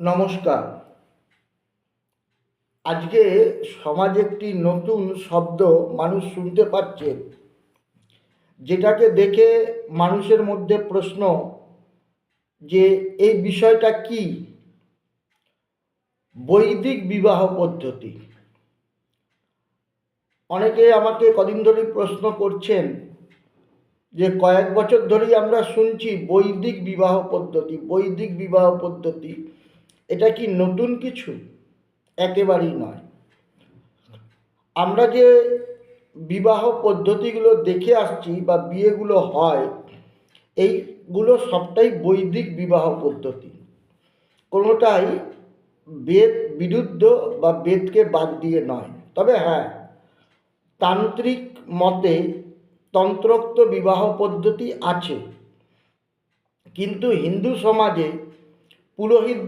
নমস্কার। আজকে সমাজে একটি নতুন শব্দ মানুষ শুনতে পাচ্ছে, যেটাকে দেখে মানুষের মধ্যে প্রশ্ন যে এই বিষয়টা কি? বৈদিক বিবাহ পদ্ধতি। অনেকে আমাকে কদিন ধরেই প্রশ্ন করছেন যে কয়েক বছর ধরেই আমরা শুনছি বৈদিক বিবাহ পদ্ধতি, বৈদিক বিবাহ পদ্ধতি। এটা কি নতুন কিছু? একেবারেই নয়। আমরা যে বিবাহ পদ্ধতিগুলো দেখে আসছি বা বিয়েগুলো হয়, এইগুলো সবটাই বৈদিক বিবাহ পদ্ধতি। কোনোটাই বেদ বিরুদ্ধ বা বেদকে বাদ দিয়ে নয়। তবে হ্যাঁ তান্ত্রিক মতে তন্ত্রোক্ত বিবাহ পদ্ধতি আছে। কিন্তু হিন্দু সমাজে পুরোহিত